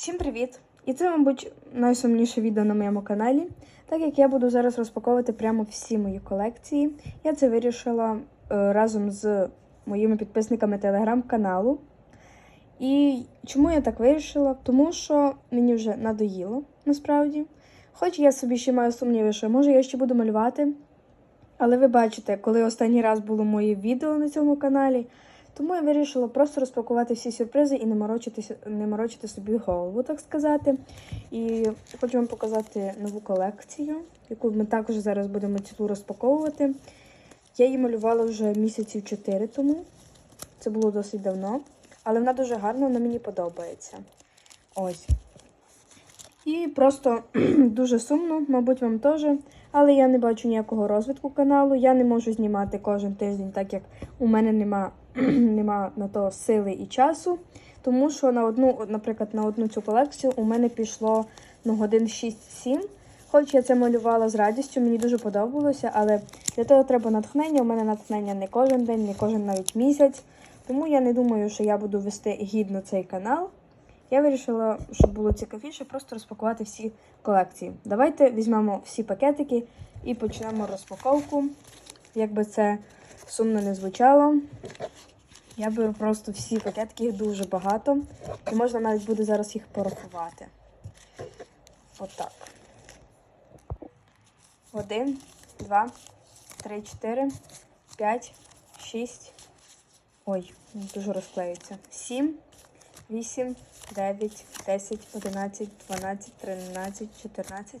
Всім привіт! І це, мабуть, найсумніше відео на моєму каналі, так як я буду зараз розпаковувати прямо всі мої колекції. Я це вирішила е, разом з моїми підписниками телеграм-каналу. І чому я так вирішила? Тому що мені вже надоїло насправді. Хоч я собі ще маю сумніви, що може я ще буду малювати. Але ви бачите, коли останній раз було моє відео на цьому каналі, тому я вирішила просто розпакувати всі сюрпризи і не морочитися, не морочити собі голову, так сказати. І хочу вам показати нову колекцію, яку ми також зараз будемо цілу розпаковувати. Я її малювала вже місяців 4 тому. Це було досить давно. Але вона дуже гарна, вона мені подобається. Ось. І просто дуже сумно, мабуть, вам теж. Але я не бачу ніякого розвитку каналу. Я не можу знімати кожен тиждень, так як у мене нема, нема на то сили і часу. Тому що на одну, наприклад, на одну цю колекцію у мене пішло ну, годин 6-7. Хоч я це малювала з радістю, мені дуже подобалося, але для того треба натхнення. У мене натхнення не кожен день, не кожен навіть місяць. Тому я не думаю, що я буду вести гідно цей канал. Я вирішила, щоб було цікавіше, просто розпакувати всі колекції. Давайте візьмемо всі пакетики і почнемо розпаковку. Як би це сумно не звучало. Я беру просто всі пакетики, їх дуже багато. І можна навіть буде зараз їх порахувати. Отак. Один, два, три, чотири, п'ять, шість. Ой, дуже розклеюється. Сім. 8, 9, 10, 11, 12, 13, 14,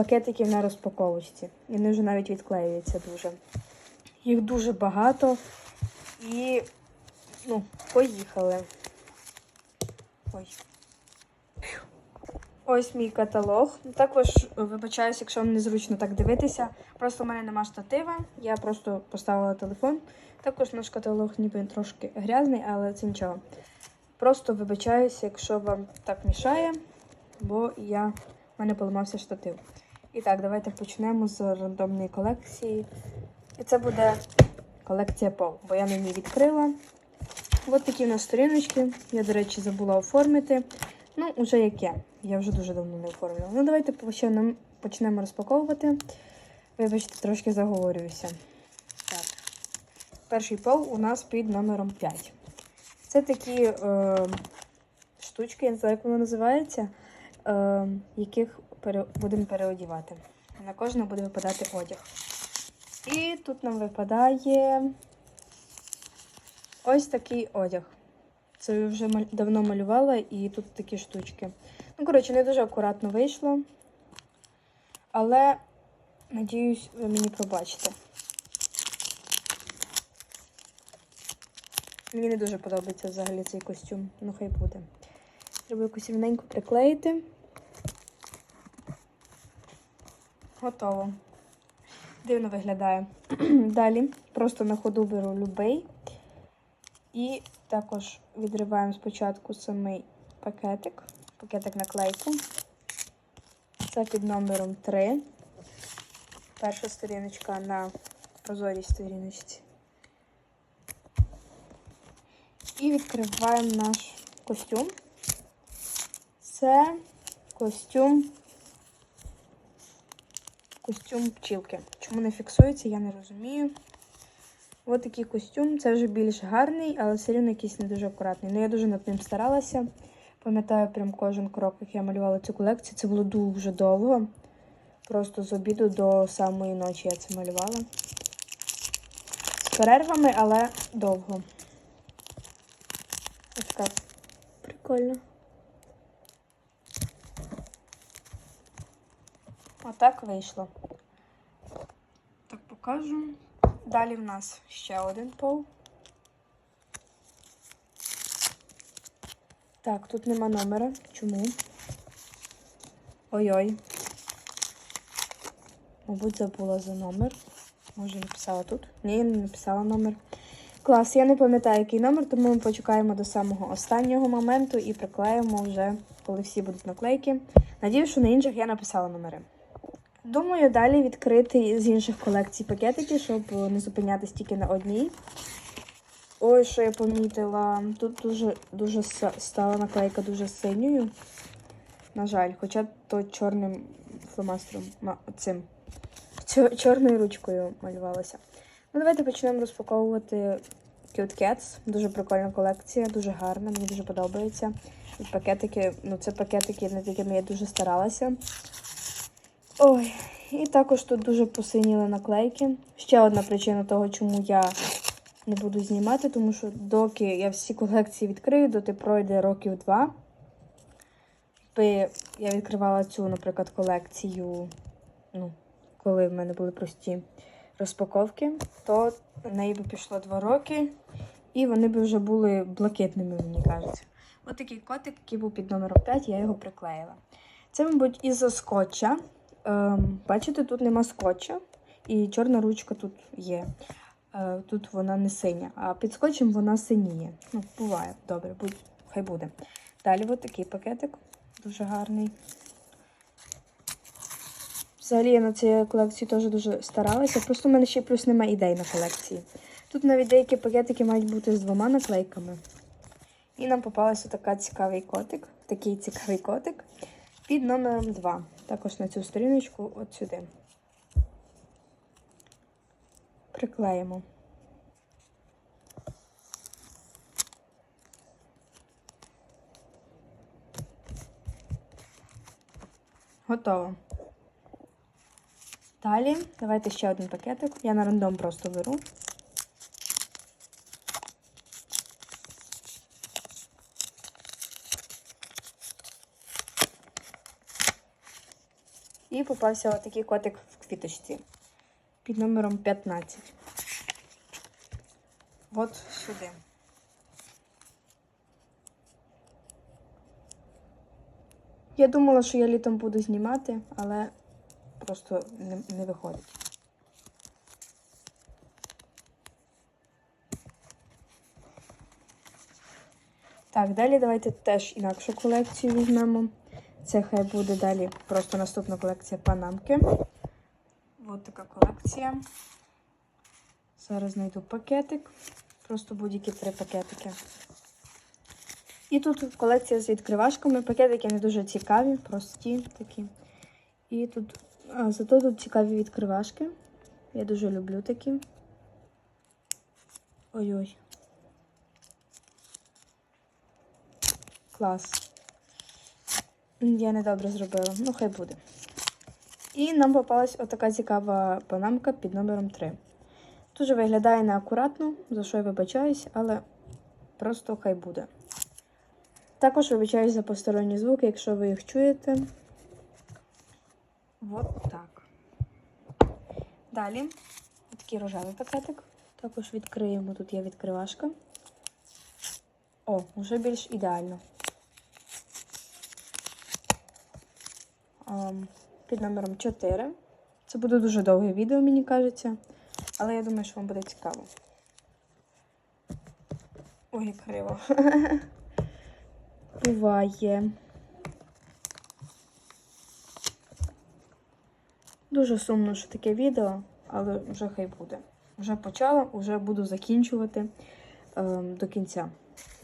пакетиків на розпаковочці. І вони вже навіть відклеюються дуже. Їх дуже багато. І, ну, поїхали. Ой. Ось мій каталог. Також вибачаюсь, якщо вам незручно так дивитися. Просто в мене нема штатива. Я просто поставила телефон. Також наш каталог ніби трошки грязний, але це нічого. Просто вибачаюся, якщо вам так мішає, бо я, в мене поламався штатив. І так, давайте почнемо з рандомної колекції. І це буде колекція Пол, бо я на ній відкрила. Ось такі у нас сторіночки. Я, до речі, забула оформити. Ну, уже яке. Я вже дуже давно не оформлювала. Ну, давайте почнемо, почнемо розпаковувати. Вибачте, трошки заговорююся. Так. Перший пол у нас під номером 5. Це такі е, штучки, я не знаю, як воно називається, е, яких будемо переодівати. На кожного буде випадати одяг. І тут нам випадає ось такий одяг. Це я вже давно малювала, і тут такі штучки. Ну, коротше, не дуже акуратно вийшло. Але, надіюсь, ви мені пробачите. Мені не дуже подобається взагалі цей костюм. Ну, хай буде. Треба якусь рівненько приклеїти. Готово. Дивно виглядає. Далі просто на ходу беру любий. І також відриваємо спочатку самий пакетик. Пакетик наклейку. Це під номером 3. Перша сторіночка на прозорій сторіночці. І відкриваємо наш костюм. Це костюм костюм пчілки. Чому не фіксується, я не розумію. Ось такий костюм. Це вже більш гарний, але все рівно якийсь не дуже акуратний. Ну, я дуже над ним старалася. Пам'ятаю прям кожен крок, як я малювала цю колекцію. Це було дуже довго. Просто з обіду до самої ночі я це малювала. З перервами, але довго. Ось так. Прикольно. Отак вийшло. Так покажу. Далі в нас ще один пол. Так, тут нема номера. Чому? Ой-ой. Мабуть, забула за номер. Може, написала тут? Ні, я не написала номер. Клас, я не пам'ятаю, який номер, тому ми почекаємо до самого останнього моменту і приклеїмо вже, коли всі будуть наклейки. Надіюсь, що на інших я написала номери. Думаю, далі відкрити з інших колекцій пакетики, щоб не зупинятись тільки на одній. Ой, що я помітила. Тут дуже дуже стала наклейка дуже синьою. На жаль, хоча то чорним фломастером, цим чорною ручкою малювалося. Ну, давайте почнемо розпаковувати Cute Cats. Дуже прикольна колекція, дуже гарна, мені дуже подобається. І пакетики, ну це пакетики, над якими я дуже старалася. Ой, і також тут дуже посиніли наклейки. Ще одна причина того, чому я не буду знімати, тому що доки я всі колекції відкрию, доти пройде років два. Якби я відкривала цю, наприклад, колекцію, ну, коли в мене були прості розпаковки, то на неї би пішло два роки, і вони б вже були блакитними, мені кажеться. Ось такий котик, який був під номером 5, я його приклеїла. Це, мабуть, із скотча. Ем, бачите, тут нема скотча, і чорна ручка тут є. Е, тут вона не синя, а під скотчем вона синіє. Ну, буває, добре, будь, хай буде. Далі ось такий пакетик, дуже гарний. Взагалі я на цій колекції теж дуже старалася. Просто в мене ще плюс немає ідей на колекції. Тут навіть деякі пакетики мають бути з двома наклейками. І нам попався така цікавий котик, такий цікавий котик під номером 2. Також на цю сторіночку от сюди. Приклеїмо. Готово. Далі давайте ще один пакетик. Я на рандом просто беру. І попався отакий котик в квіточці під номером 15. От сюди. Я думала, що я літом буду знімати, але просто не, не виходить. Так, далі давайте теж інакшу колекцію візьмемо. Це хай буде далі просто наступна колекція панамки. Ось така колекція. Зараз знайду пакетик. Просто будь-які три пакетики. І тут колекція з відкривашками. Пакетики не дуже цікаві, прості такі. І тут, а, зато тут цікаві відкривашки. Я дуже люблю такі. Ой-ой. Клас. Я недобре зробила, ну хай буде. І нам попалась отака цікава панамка під номером 3. Дуже виглядає неакуратно, за що я вибачаюсь, але просто хай буде. Також вибачаюсь за посторонні звуки, якщо ви їх чуєте. От так. Далі такий рожевий пакетик. Також відкриємо. Тут є відкривашка. О, вже більш ідеально. Під номером 4. Це буде дуже довге відео, мені кажеться. Але я думаю, що вам буде цікаво. Ой, як криво. Буває. Дуже сумно, що таке відео, але вже хай буде. Вже почала, вже буду закінчувати ем, до кінця.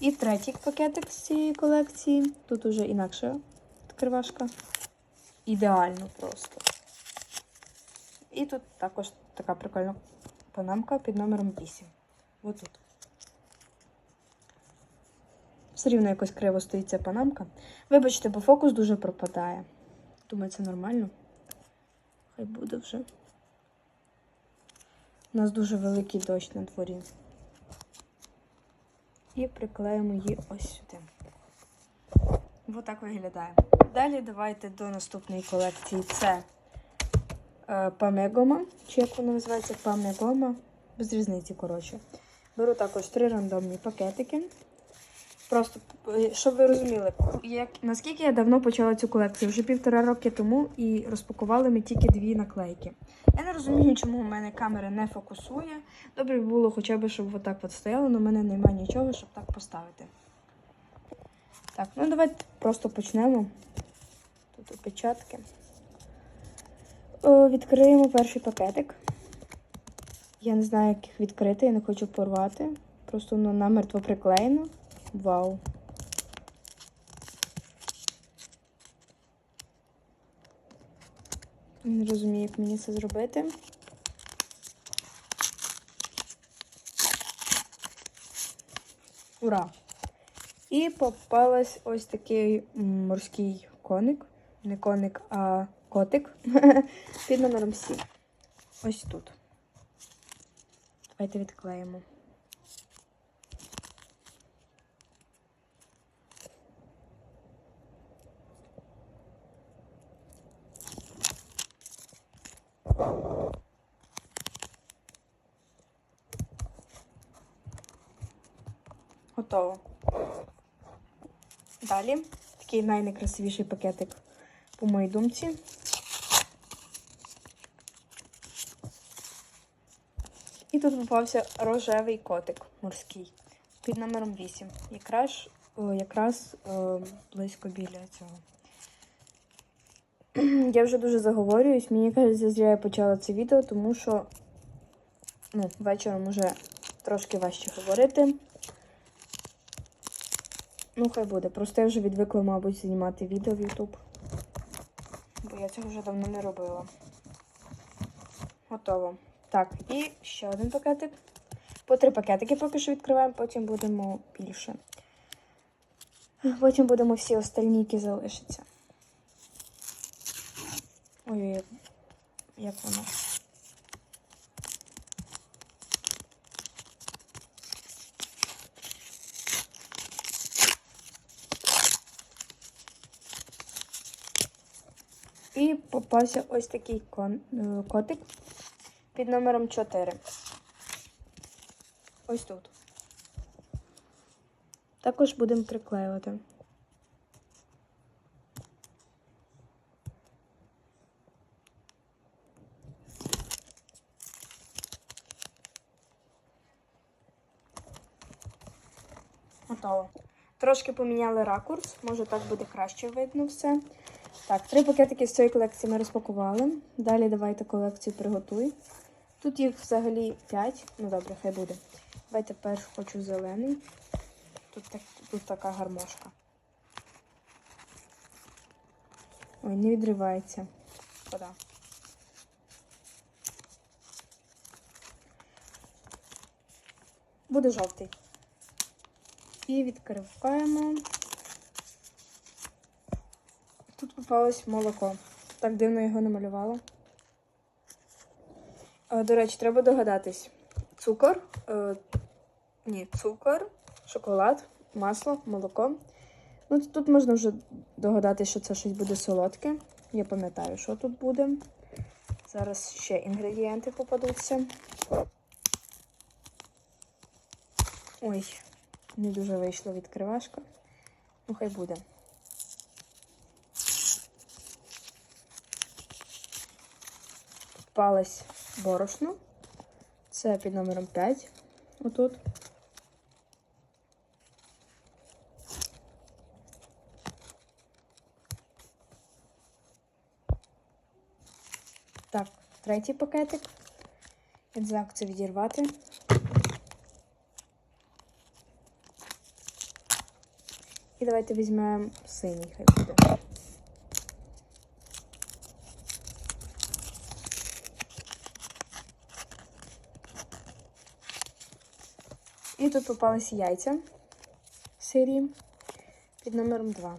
І третій пакетик з цієї колекції. Тут уже інакша відкривашка. Ідеально просто. І тут також така прикольна панамка під номером 8. Ось тут. Все рівно якось криво стоїть ця панамка. Вибачте, бо фокус дуже пропадає. Думаю, це нормально. Хай буде вже. У нас дуже великий дощ на дворі. І приклеїмо її ось сюди. Ось так виглядає. Далі давайте до наступної колекції. Це е, памегома, чи як воно називається памегома. Без різниці, коротше. Беру також три рандомні пакетики. Просто е, щоб ви розуміли, як наскільки я давно почала цю колекцію, вже півтора роки тому, і розпакували ми тільки дві наклейки. Я не розумію, чому у мене камера не фокусує. Добре було хоча б, щоб отак от стояло, але в мене немає нічого, щоб так поставити. Так, ну давайте просто почнемо. Тут опечатки. О, відкриємо перший пакетик. Я не знаю, як їх відкрити, я не хочу порвати. Просто воно намертво приклеєно. Вау. Не розумію, як мені це зробити. Ура! І попалась ось такий морський коник. Не коник, а котик під номером 7. Ось тут. Давайте відклеїмо. Готово. Далі такий найнекрасивіший пакетик, по моїй думці. І тут попався рожевий котик морський під номером 8. Якраз, якраз близько біля цього. Я вже дуже заговорююсь. Мені кажеться, зря я почала це відео, тому що ну, вечором вже трошки важче говорити. Ну, хай буде. Просто я вже відвикла, мабуть, знімати відео в YouTube. Бо я цього вже давно не робила. Готово. Так, і ще один пакетик. По три пакетики поки що відкриваємо, потім будемо більше. Потім будемо всі остальні, які залишаться. Ой, як воно. І попався ось такий е, котик під номером 4. Ось тут. Також будемо приклеювати. Готово. Трошки поміняли ракурс, може так буде краще видно все. Так, три пакетики з цієї колекції ми розпакували. Далі давайте колекцію приготуй. Тут їх взагалі 5. Ну добре, хай буде. Давайте перш хочу зелений. Тут, так, тут така гармошка. Ой, не відривається. Шкода. Буде жовтий. І відкриваємо. Тут молоко. Так дивно його намалювала. Е, До речі, треба догадатись. Цукор. Е, ні, цукор, шоколад, масло, молоко. Ну, тут можна вже догадатись, що це щось буде солодке. Я пам'ятаю, що тут буде. Зараз ще інгредієнти попадуться. Ой, не дуже вийшло відкривашка. Ну, хай буде. Попалось борошно. Це під номером 5. Отут. Так, третій пакетик. Я не знаю, як це відірвати. І давайте візьмемо синій, хай буде. І тут попалися яйця сирі під номером 2.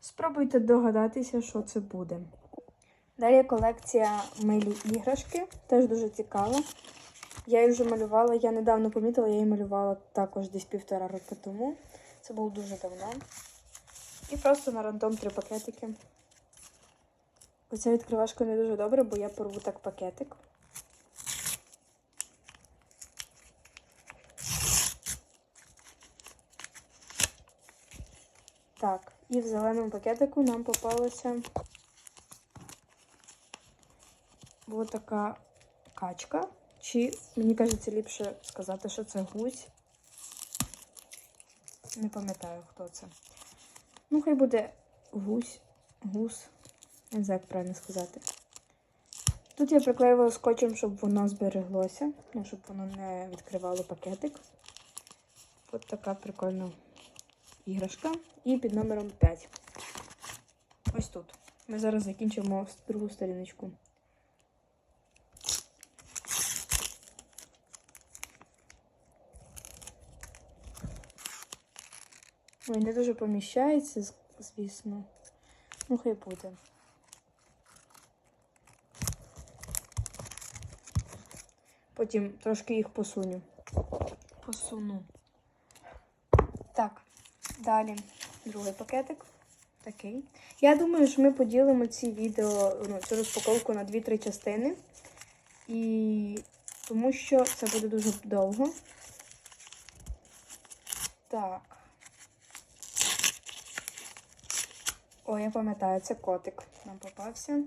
Спробуйте догадатися, що це буде. Далі колекція милі іграшки, теж дуже цікава. Я її вже малювала, я недавно помітила, я її малювала також десь півтора роки тому. Це було дуже давно. І просто на рандом три пакетики. Оця відкривашка не дуже добре, бо я порву так пакетик. Так, і в зеленому пакетику нам попалася ось така качка. Чи, мені кажеться, ліпше сказати, що це гусь. Не пам'ятаю, хто це. Ну, хай буде гусь, гус. Не знаю, як правильно сказати. Тут я приклеювала скотчем, щоб воно збереглося, ну, щоб воно не відкривало пакетик. Ось така прикольна іграшка. І під номером 5. Ось тут. Ми зараз закінчимо другу сторіночку. Ой, не дуже поміщається, звісно. Ну, хай буде. Потім трошки їх посуню. Посуну. Так, далі другий пакетик. Такий. Я думаю, що ми поділимо ці відео, ну, цю розпаковку на 2-3 частини. І тому що це буде дуже довго. Так. О, я пам'ятаю, це котик нам попався.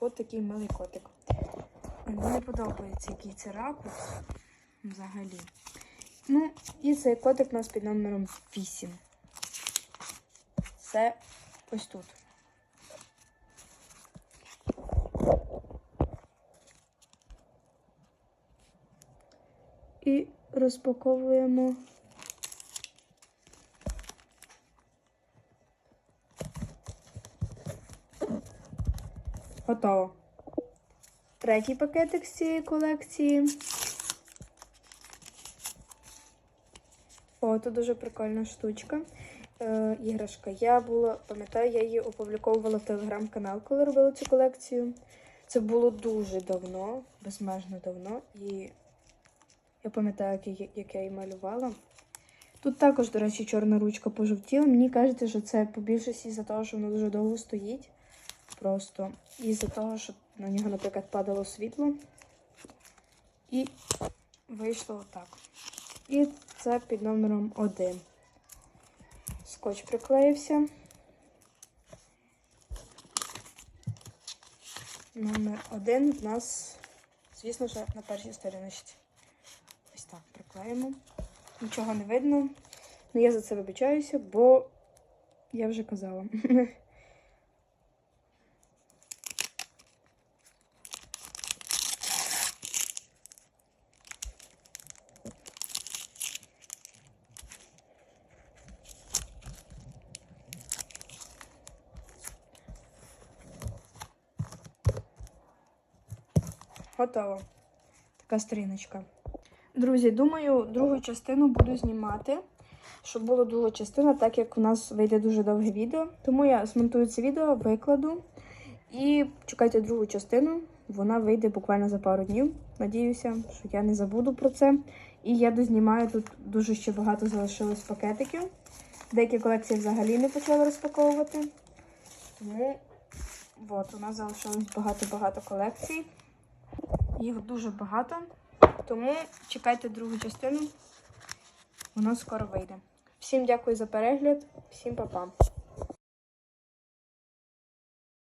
Ось такий милий котик. Мені подобається, який це ракурс взагалі. Ну, і цей котик у нас під номером 8. Це ось тут. І розпаковуємо. Готово. Третій пакетик з цієї колекції. О, тут дуже прикольна штучка. Е, іграшка. Я була, пам'ятаю, я її опубліковувала в телеграм-канал, коли робила цю колекцію. Це було дуже давно, безмежно давно. І я пам'ятаю, як як я її малювала. Тут також, до речі, чорна ручка пожовтіла. Мені кажеться, що це по більшості із-за того, що воно дуже довго стоїть. Просто із-за того, що на нього, наприклад, падало світло. І вийшло отак. І це під номером 1. Скотч приклеївся. Номер 1 в нас, звісно ж, на першій сторіночці. Ось так приклеїмо. Нічого не видно. Ну, я за це вибачаюся, бо я вже казала. Готово. Така сторіночка. Друзі, думаю, другу частину буду знімати, щоб була друга частина, так як у нас вийде дуже довге відео. Тому я змонтую це відео, викладу і чекайте другу частину. Вона вийде буквально за пару днів. Надіюся, що я не забуду про це. І я дознімаю тут дуже ще багато залишилось пакетиків. Деякі колекції взагалі не почала розпаковувати. Тому от, у нас залишилось багато-багато колекцій. Їх дуже багато. Тому чекайте другу частину. Вона скоро вийде. Всім дякую за перегляд, всім па-па.